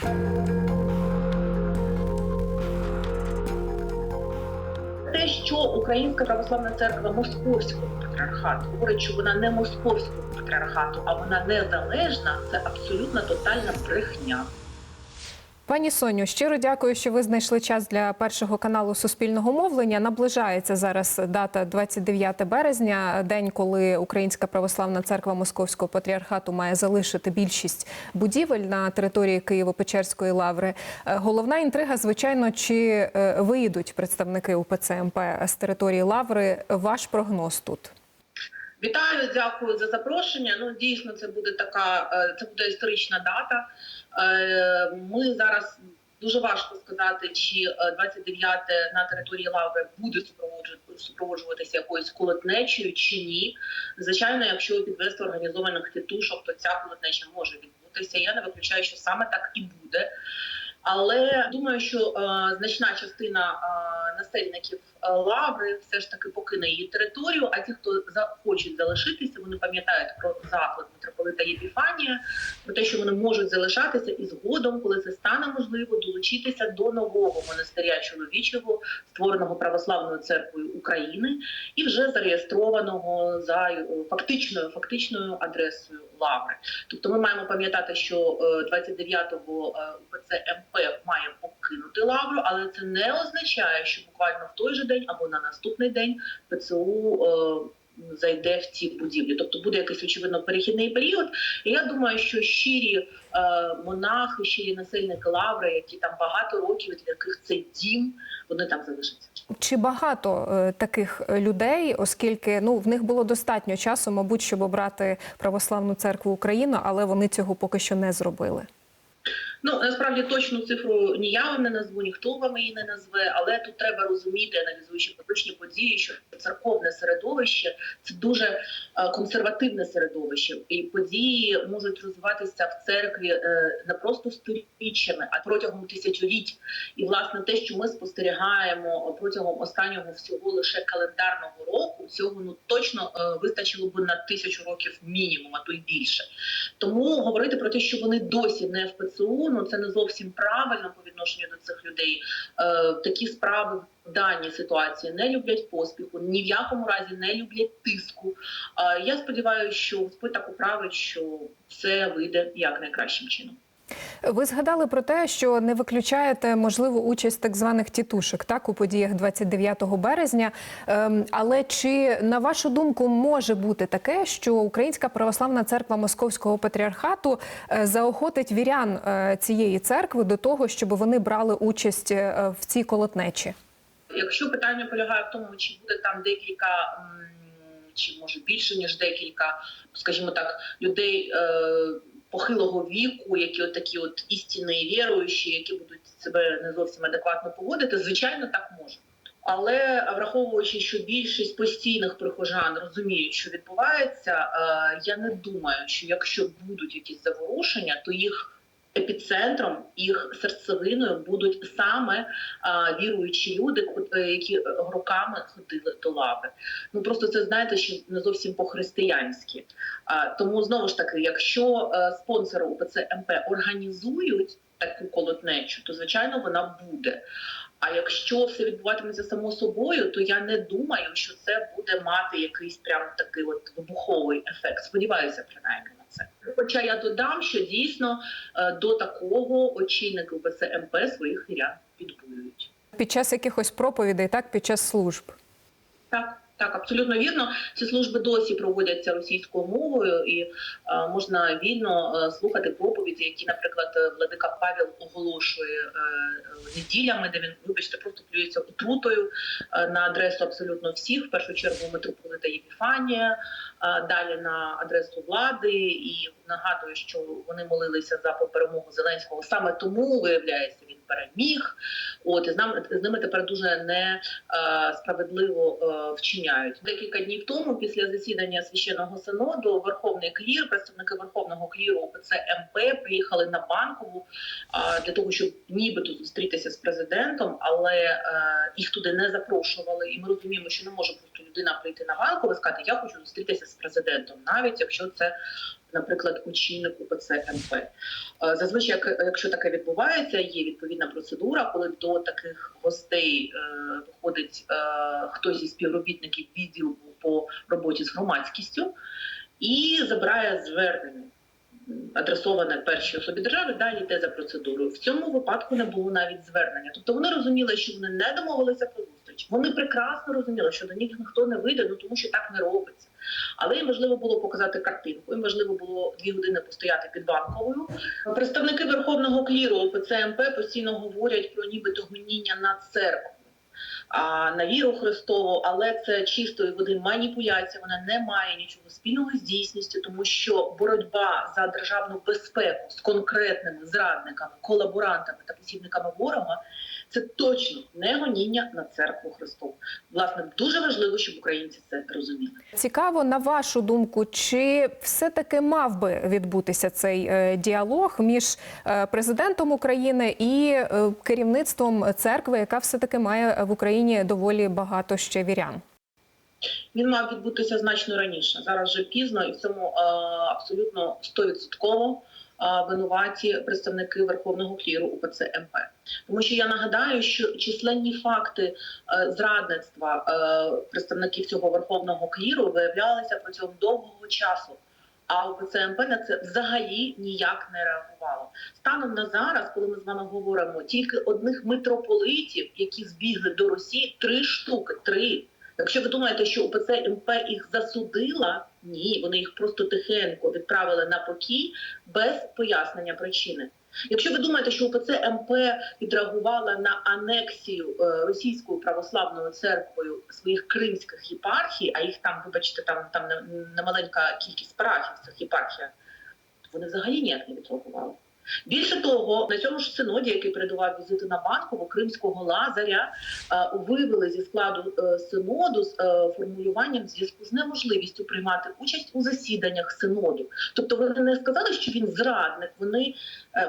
Те, що Українська православна церква Московського патріархату говорить, що вона не московського патріархату, а вона незалежна, це абсолютно тотальна брехня. Пані Соню, щиро дякую, що ви знайшли час для першого каналу Суспільного мовлення. Наближається зараз дата 29 березня, день, коли Українська православна церква Московського патріархату має залишити більшість будівель на території Києво-Печерської лаври. Е, Головна інтрига, звичайно, чи е, виїдуть представники УПЦ МП з території лаври. Ваш прогноз тут. Вітаю, дякую за запрошення. Ну дійсно, це буде така, е, це буде історична дата. Е, Ми зараз дуже важко сказати, чи е, 29 на території лаври буде супроводжуватися якоюсь колотнечею чи ні. Звичайно, якщо підвести організованих тітушок, то ця колотнеча може відбутися. Я не виключаю, що саме так і буде. Але думаю, що значна частина е, насельників лаври все ж таки покине її територію. А ті, хто захочуть залишитися, вони пам'ятають про заклик митрополита Єпіфанія, про те, що вони можуть залишатися і згодом, коли це стане можливо, долучитися до нового монастиря чоловічого, створеного православною церквою України, і вже зареєстрованого за е, фактичною фактичною адресою лаври. Тобто, ми маємо пам'ятати, що е, 29-го е, УПЦ МП має покинути лавру, але це не означає, що буквально в той же день або на наступний день ПЦУ. е, Зайде в ці будівлі, тобто буде якийсь очевидно перехідний період. І я думаю, що щирі е, монахи, щирі насельники лаври, які там багато років, для яких це дім, вони там залишаться. Чи багато е, таких людей, оскільки ну в них було достатньо часу, мабуть, щоб обрати православну церкву Україну, але вони цього поки що не зробили. Ну насправді точну цифру ні я вам не назву, ніхто вам її не назве. Але тут треба розуміти, аналізуючи поточні події, що церковне середовище це дуже е, консервативне середовище, і події можуть розвиватися в церкві е, не просто сторіччями, а протягом тисячоліть. І власне те, що ми спостерігаємо протягом останнього всього лише календарного року, цього ну точно е, вистачило б на тисячу років мінімум, а то й більше. Тому говорити про те, що вони досі не в ПЦУ, ну це не зовсім правильно по відношенню до цих людей. Е, такі справи в даній ситуації не люблять поспіху, ні в якому разі не люблять тиску. Е, я сподіваюся, що Господь управить, що все вийде як найкращим чином. Ви згадали про те, що не виключаєте можливу участь так званих тітушок так у подіях 29 березня. Ем, Але чи на вашу думку може бути таке, що Українська православна церква Московського патріархату е, заохотить вірян е, цієї церкви до того, щоб вони брали участь е, в цій колотнечі? Якщо питання полягає в тому, чи буде там декілька. Чи може більше ніж декілька, скажімо так, людей похилого віку, які от такі от істинні віруючі, які будуть себе не зовсім адекватно поводити, звичайно, так може. Але враховуючи, що більшість постійних прихожан розуміють, що відбувається, е, я не думаю, що якщо будуть якісь заворушення, то їх епіцентром, їх серцевиною будуть саме а, віруючі люди, е, які е, роками ходили до лави. Ну просто це знаєте, що не зовсім по-християнськи. А, тому знову ж таки, якщо е, спонсори УПЦ МП організують таку колотнечу, то звичайно вона буде. А якщо все відбуватиметься само собою, то я не думаю, що це буде мати якийсь прям такий от вибуховий ефект. Сподіваюся, принаймні на це. Хоча я додам, що дійсно е, до такого очільники ВСМП МП своїх вірян підбурюють. Під час якихось проповідей, так під час служб. Так, так, абсолютно вірно. Ці служби досі проводяться російською мовою, і е, можна вільно е, слухати проповіді, які, наприклад, владика Павел оголошує е, неділями, де він, вибачте, просто плюється отрутою на адресу абсолютно всіх. В першу чергу митрополита Єпіфанія, далі на адресу влади. І нагадую, що вони молилися за перемогу Зеленського. Саме тому виявляється, він переміг. От і з нами з ними тепер дуже не е, справедливо е, вчиняють. Декілька днів тому, після засідання священного синоду, верховний клір, представники верховного кліру ОПЦ МП приїхали на банкову е, для того, щоб нібито зустрітися з президентом, але е, їх туди не запрошували. І ми розуміємо, що не може просто людина прийти на банкову і сказати, я хочу зустрітися з президентом, навіть якщо це наприклад, очільник УПЦ МП. Е, Зазвичай, як- якщо таке відбувається, є відповідна процедура, коли до таких гостей е, виходить е, хтось зі співробітників відділу по роботі з громадськістю і забирає звернення. Адресоване першій особі держави, далі йде за процедурою. В цьому випадку не було навіть звернення. Тобто вони розуміли, що вони не домовилися про. Вони прекрасно розуміли, що до них ніхто не вийде, ну тому що так не робиться. Але їм важливо було показати картинку. Їм важливо було дві години постояти під банковою. Представники верховного кліру ОПЦ МП постійно говорять про нібито гоніння на церкву. А на віру Христову, але це чистої води маніпуляція. Вона не має нічого спільного з дійсністю, тому що боротьба за державну безпеку з конкретними зрадниками, колаборантами та посібниками ворога це точно не гоніння на церкву Христову. Власне, дуже важливо, щоб українці це розуміли. Цікаво, на вашу думку, чи все-таки мав би відбутися цей е, діалог між е, президентом України і е, керівництвом церкви, яка все-таки має в Україні доволі багато ще вірян? Він мав відбутися значно раніше. Зараз вже пізно, і в цьому абсолютно стовідсотково винуваті представники Верховного кліру УПЦ МП. Тому що я нагадаю, що численні факти е, зрадництва е, представників цього верховного кліру виявлялися протягом довгого часу. А УПЦ МП на це взагалі ніяк не реагувало. Станом на зараз, коли ми з вами говоримо, тільки одних митрополитів, які збігли до Росії, три штуки. Три. Якщо ви думаєте, що УПЦ МП їх засудила, ні, вони їх просто тихенько відправили на покій без пояснення причини. Якщо ви думаєте, що УПЦ МП відреагувала на анексію е, російською православною церквою своїх кримських єпархій, а їх там, вибачте, там там не, не кількість парафій в цих єпархіях, вони взагалі ніяк не відреагували. Більше того, на цьому ж синоді, який передував візити на банкову кримського лазаря, е, вивели зі складу е, синоду з е, формулюванням зв'язку з неможливістю приймати участь у засіданнях синоду. Тобто вони не сказали, що він зрадник. Вони,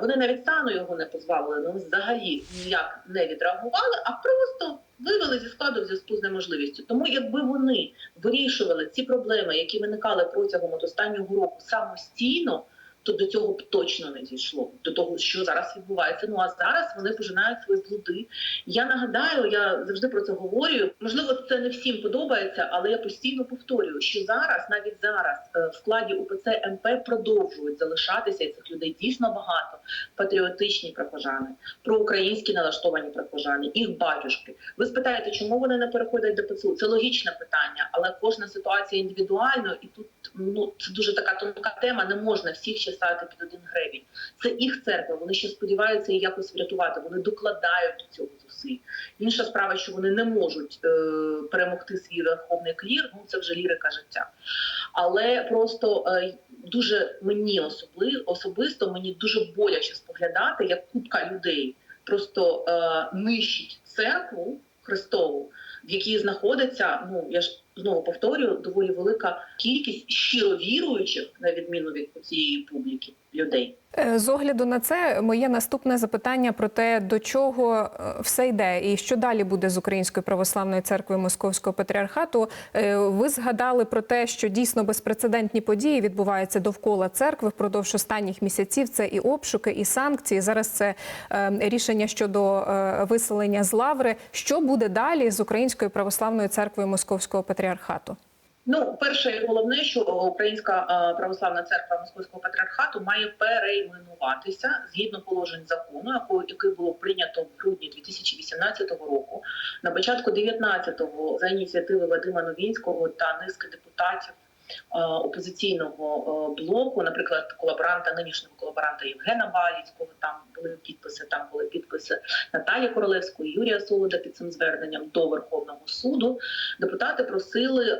вони навіть стану його не позбавили, вони взагалі ніяк не відреагували, а просто вивели зі складу в зв'язку з неможливістю. Тому якби вони вирішували ці проблеми, які виникали протягом от останнього року самостійно то до цього б точно не дійшло до того, що зараз відбувається. Ну а зараз вони пожинають свої блуди. Я нагадаю, я завжди про це говорю. Можливо, це не всім подобається, але я постійно повторюю, що зараз, навіть зараз, е, в складі УПЦ МП продовжують залишатися і цих людей дійсно багато. Патріотичні прихожани, проукраїнські налаштовані прихожани, їх батюшки. Ви спитаєте, чому вони не переходять до ПЦУ? Це логічне питання, але кожна ситуація індивідуально, і тут ну це дуже така тонка тема. Не можна всіх ще ставити під один гребінь. Це їх церква. Вони ще сподіваються її якось врятувати. Вони докладають до цього зусиль. Інша справа, що вони не можуть е, перемогти свій верховний клір. Ну це вже лірика життя. Але просто е, дуже мені особли, особисто мені дуже боляче споглядати, як купка людей просто е, нищить церкву Христову, в якій знаходиться, ну я ж знову повторюю, доволі велика кількість щиро віруючих, на відміну від цієї публіки людей. Е, З огляду на це, моє наступне запитання про те, до чого е, все йде, і що далі буде з Українською православною церквою Московського патріархату. Е, Ви згадали про те, що дійсно безпрецедентні події відбуваються довкола церкви впродовж останніх місяців. Це і обшуки, і санкції. Зараз це рішення щодо виселення з лаври. Що буде далі з Українською православною церквою Московського патріархату? Ну, перше і головне, що Українська е, православна церква Московського патріархату має перейменуватися згідно положень закону, який було прийнято в грудні 2018 року. На початку 19-го за ініціативи Вадима Новінського та низки депутатів. Е, Опозиційного е, блоку, наприклад, колаборанта нинішнього колаборанта Євгена Баліцького, там були підписи. Там були підписи Наталі Королевської, Юрія Солода під цим зверненням до Верховного суду. Депутати просили е,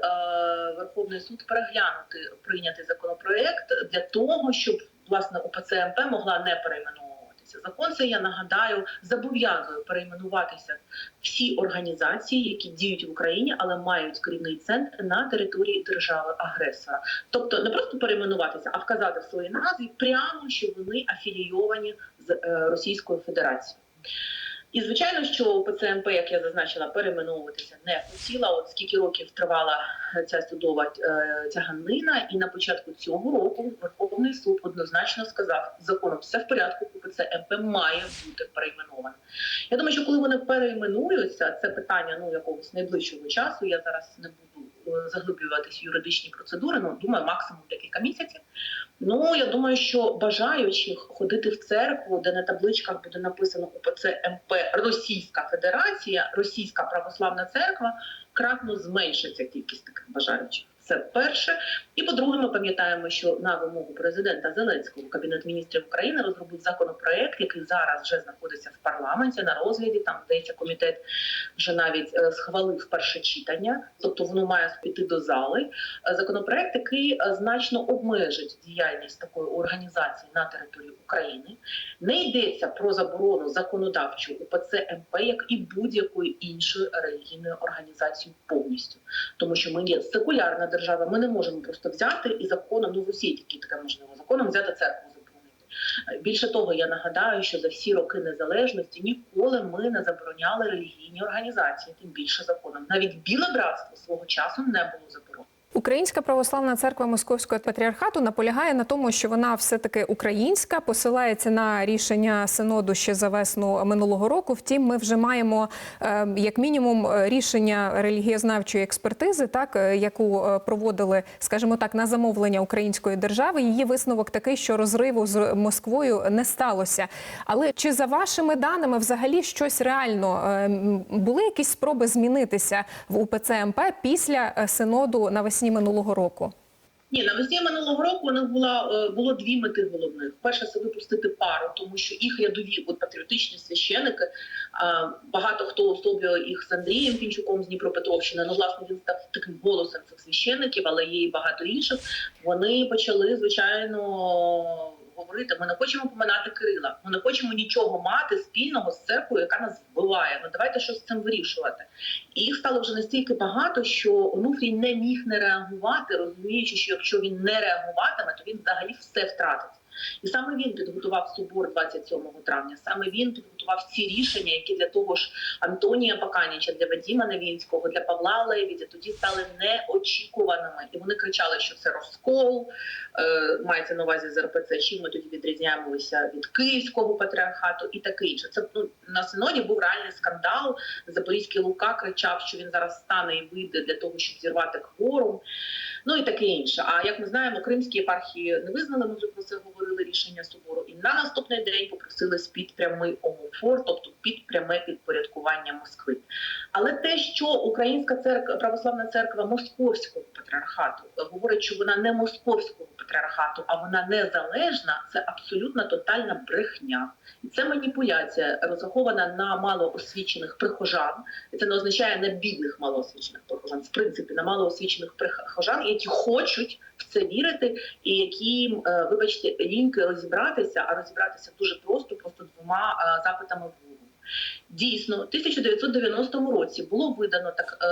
Верховний суд переглянути прийнятий законопроект для того, щоб власне УПЦ МП могла не перейменовуватися. Закон це я нагадаю зобов'язує перейменуватися всі організації, які діють в Україні, але мають керівний центр на території держави агресора. Тобто не просто перейменуватися, а вказати в своїй назві прямо, що вони афілійовані з е, Російською Федерацією. І звичайно, що ПЦМП, як я зазначила, перейменовуватися не хотіла. От скільки років тривала ця судова е, тяганина, і на початку цього року Верховний суд однозначно сказав, законом все в порядку, УПЦМП має бути перейменована. Я думаю, що коли вони перейменуються, це питання ну якогось найближчого часу. Я зараз не буду е, заглиблюватись в юридичні процедури. Ну думаю, максимум декілька місяців. Ну я думаю, що бажаючих ходити в церкву, де на табличках буде написано УПЦ МП Російська Федерація, Російська Православна Церква, кратно зменшиться кількість таких бажаючих. Це перше. І по-друге, ми пам'ятаємо, що на вимогу президента Зеленського Кабінет міністрів України розробив законопроект, який зараз вже знаходиться в парламенті на розгляді. Там здається, комітет вже навіть е, схвалив перше читання, тобто воно має піти до зали. Е, Законопроект, який е, значно обмежить діяльність такої організації на території України. Не йдеться про заборону законодавчу УПЦ МП, як і будь-якої іншої релігійної організації повністю, тому що ми є секулярна держава. Ми не можемо просто взяти і законом, ну в усі такі таке можливо законом взяти церкву заборонити. Більше того, я нагадаю, що за всі роки незалежності ніколи ми не забороняли релігійні організації, тим більше законом. Навіть біле братство свого часу не було заборонено. Українська православна церква Московського патріархату наполягає на тому, що вона все таки українська, посилається на рішення синоду ще за весну минулого року. Втім, ми вже маємо е, як мінімум е, рішення релігієзнавчої експертизи, так е, яку е, проводили, скажімо так, на замовлення української держави. Її висновок такий, що розриву з Москвою не сталося. Але чи за вашими даними взагалі щось реально е, були якісь спроби змінитися в УПЦ МП після синоду навесні минулого року? Ні, навесні минулого року у них була е, було дві мети головних. Перша це випустити пару, тому що їх рядові от патріотичні священики. Багато хто особлює їх з Андрієм Пінчуком з Дніпропетровщини. Ну, власне, він став таким голосом цих священиків, але є і багато інших. Вони почали звичайно. Говорити, ми не хочемо поминати Кирила. Ми не хочемо нічого мати спільного з церквою, яка нас вбиває. Ну давайте щось з цим вирішувати. І їх стало вже настільки багато, що Онуфрій не міг не реагувати, розуміючи, що якщо він не реагуватиме, то він взагалі все втратить. І саме він підготував собор 27 травня. Саме він підготував ці рішення, які для того ж Антонія Паканіча, для Вадіма Навінського, для Павла Левідя тоді стали неочікуваними. І вони кричали, що це розкол, е, мається на увазі з РПЦ, чим ми тоді відрізняємося від Київського патріархату і таке інше. Це ну, на синоді був реальний скандал. Запорізький Лука кричав, що він зараз стане і вийде для того, щоб зірвати кворум. Ну і таке інше. А як ми знаємо, кримські єпархії не визнали, ми вже про це говорили рішення собору. І на наступний день попросили під прямий омофор, тобто під пряме підпорядкування Москви. Але те, що Українська церква, православна церква Московського патріархату говорить, що вона не московського патріархату, а вона незалежна, це абсолютно тотальна брехня. І це маніпуляція розрахована на малоосвічених прихожан. Це не означає на бідних малоосвічених прихожан, в принципі, на малоосвічених прихожан, які хочуть в це вірити, і які, е, вибачте, ліньки розібратися, а розібратися дуже просто, просто двома е, запитами в Google. Дійсно, в 1990 році було видано так е,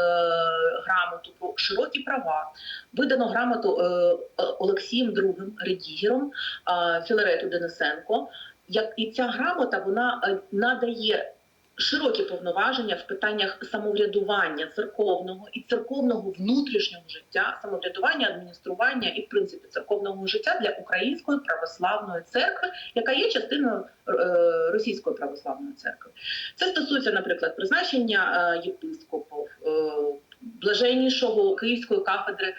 грамоту про широкі права. Видано грамоту е, Олексієм II Редігером, е, Філарету Денисенко. Як і ця грамота вона е, надає широкі повноваження в питаннях самоврядування церковного і церковного внутрішнього життя, самоврядування, адміністрування і в принципі церковного життя для української православної церкви, яка є частиною е, російської православної церкви. Це стосується, наприклад, призначення е, єпископів. е, Блаженнішого Київської кафедри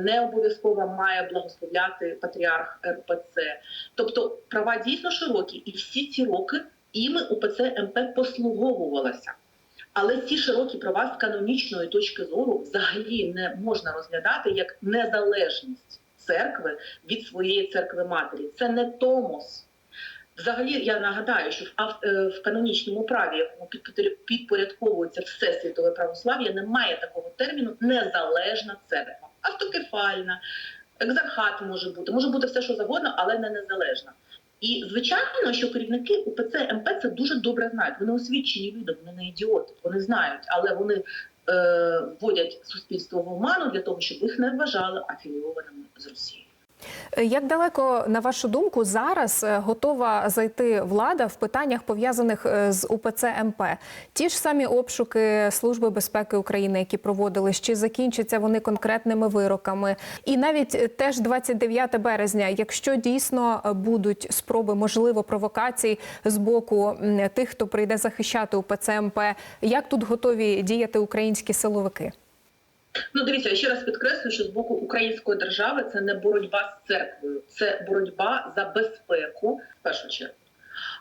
не обов'язково має благословляти патріарх РПЦ. Тобто права дійсно широкі, і всі ці роки іми УПЦ МП послуговувалася. Але ці широкі права з канонічної точки зору взагалі не можна розглядати як незалежність церкви від своєї церкви матері. Це не томос. Взагалі, я нагадаю, що в, е, канонічному праві, якому підпорядковується все світове православ'я, немає такого терміну незалежна церква. Автокефальна, екзархат може бути, може бути все, що завгодно, але не незалежна. І звичайно, що керівники УПЦ МП це дуже добре знають. Вони освічені люди, вони не ідіоти, вони знають, але вони е, вводять суспільство в оману для того, щоб їх не вважали афілійованими з Росією. Е, Як далеко, на вашу думку, зараз е, готова зайти влада в питаннях пов'язаних е, з УПЦ МП? Ті ж самі обшуки Служби безпеки України, які проводились, чи закінчаться вони конкретними вироками? І навіть теж 29 березня, якщо дійсно будуть спроби, можливо, провокацій з боку тих, хто прийде захищати УПЦ МП, як тут готові діяти українські силовики? Ну, дивіться, я ще раз підкреслю, що з боку української держави це не боротьба з церквою, це боротьба за безпеку в першу чергу.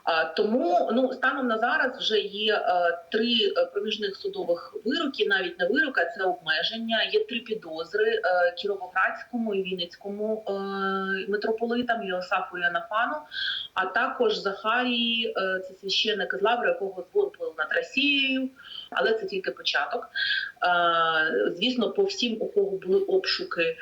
А, тому ну станом на зараз вже є е, три е, проміжних судових вироки, навіть не вирок, а це обмеження. Є три підозри е, Кіровоградському і Вінницькому е, митрополитам Йосафу і Анафану, а також Захарії, е, це священник з Лаври, якого звон над Росією, але це тільки початок. Е, Звісно, по всім, у кого були обшуки, е,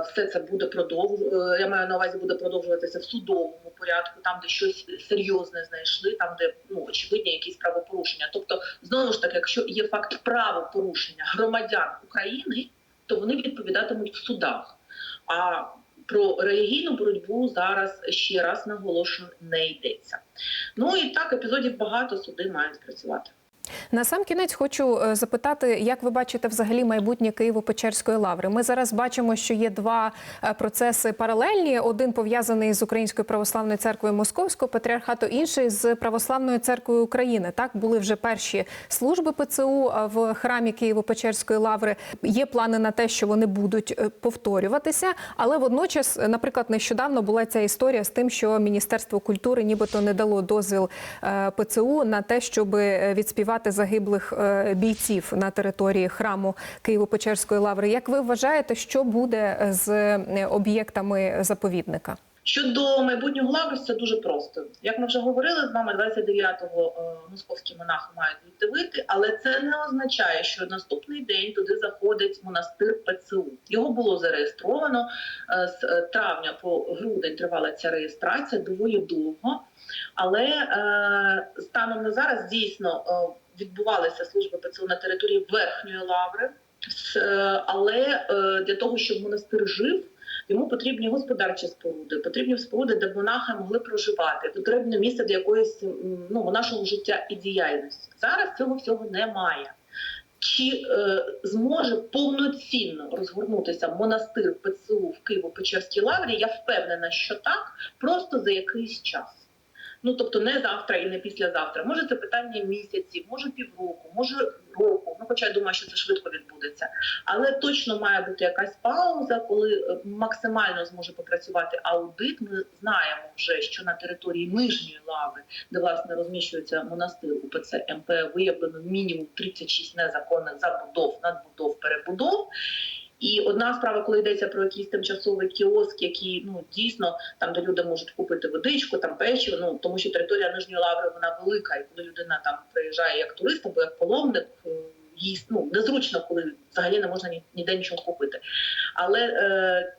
все це буде продовжуватися. Я маю на увазі, буде продовжуватися в судовому порядку, там де щось серйозне знайшли, там де ну очевидні якісь правопорушення. Тобто, знову ж таки, якщо є факт правопорушення громадян України, то вони відповідатимуть в судах. А про релігійну боротьбу зараз ще раз наголошую не йдеться. Ну і так епізодів багато суди мають працювати. На сам кінець хочу е, запитати, як ви бачите взагалі майбутнє Києво-Печерської лаври? Ми зараз бачимо, що є два е, процеси паралельні: один пов'язаний з Українською православною церквою Московського патріархату, інший з православною церквою України. Так були вже перші служби ПЦУ е, в храмі Києво-Печерської лаври. Є плани на те, що вони будуть повторюватися, але водночас, наприклад, нещодавно була ця історія з тим, що Міністерство культури нібито не дало дозвіл ПЦУ на те, щоб е, відспівати загиблих е, бійців на території храму Києво-Печерської лаври. Як ви вважаєте, що буде з е, об'єктами заповідника? Щодо майбутнього лаври, це дуже просто. Як ми вже говорили з вами, 29-го е, московські монахи мають віддивити, але це не означає, що наступний день туди заходить монастир ПЦУ. Його було зареєстровано з травня по грудень тривала ця реєстрація доволі довго. Але станом на зараз дійсно відбувалися служби ПЦУ на території верхньої лаври, е, але е, для того, щоб монастир жив. Йому потрібні господарчі споруди, потрібні споруди, де монахи могли проживати. Потрібне місце для якоїсь ну нашого життя і діяльності. Зараз цього всього немає. Чи е, зможе повноцінно розгорнутися монастир ПЦУ в Києво-Печерській лаврі? Я впевнена, що так, просто за якийсь час. Ну тобто не завтра і не післязавтра. Може це питання місяців, може півроку, може року. Ну, хоча я думаю, що це швидко відбудеться. Але точно має бути якась пауза, коли е, максимально зможе попрацювати аудит. Ми знаємо вже, що на території нижньої лави, де власне розміщується монастир УПЦ МП, виявлено мінімум 36 незаконних забудов, надбудов, перебудов. І одна справа, коли йдеться про якийсь тимчасовий кіоск, який ну дійсно там, де люди можуть купити водичку, там печиво, ну тому що територія нижньої лаври вона велика, і коли людина там приїжджає як турист або як паломник, е, їй ну незручно, коли взагалі не можна ні- ніде нічого купити. Але е,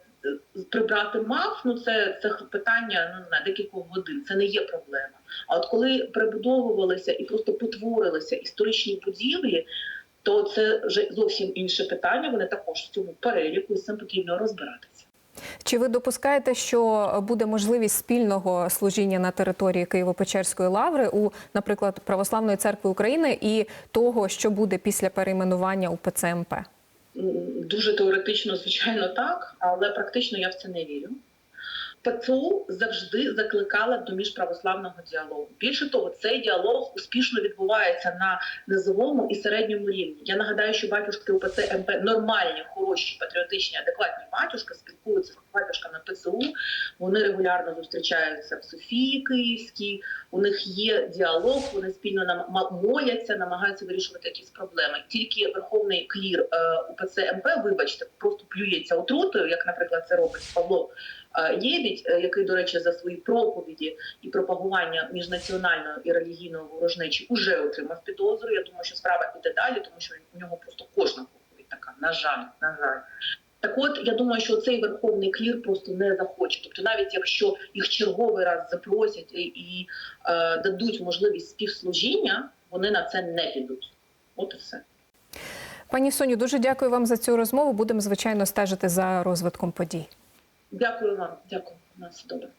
прибрати МАФ, ну це, це питання ну, знаю, декількох годин. Це не є проблема. А от коли прибудовувалися і просто потворилися історичні будівлі, то це вже зовсім інше питання. Вони також в цьому переліку і з цим потрібно розбиратися. Чи ви допускаєте, що буде можливість спільного служіння на території Києво-Печерської лаври у, наприклад, Православної церкви України і того, що буде після перейменування УПЦ МП? М, Дуже теоретично, звичайно, так, але практично я в це не вірю. ПЦУ завжди закликала до міжправославного діалогу. Більше того, цей діалог успішно відбувається на низовому і середньому рівні. Я нагадаю, що батюшки УПЦ МП нормальні, хороші, патріотичні, адекватні батюшки спілкуються з батюшками ПЦУ. Вони регулярно зустрічаються в Софії Київській. У них є діалог, вони спільно нам моляться, намагаються вирішувати якісь проблеми. Тільки верховний клір е, УПЦ МП, вибачте, просто плюється отрутою, як, наприклад, це робить Павло е, Євідь, е, який, до речі, за свої проповіді і пропагування міжнаціональної і релігійної ворожнечі уже отримав підозру. Я думаю, що справа піде далі, тому що у нього просто кожна проповідь така. На жаль, на жаль. Так от я думаю, що цей верховний клір просто не захоче. Тобто, навіть якщо їх черговий раз запросять і, і е, дадуть можливість співслужіння, вони на це не підуть. От і все. Пані Соню, дуже дякую вам за цю розмову. Будемо звичайно стежити за розвитком подій. Дякую вам, дякую. На все добре.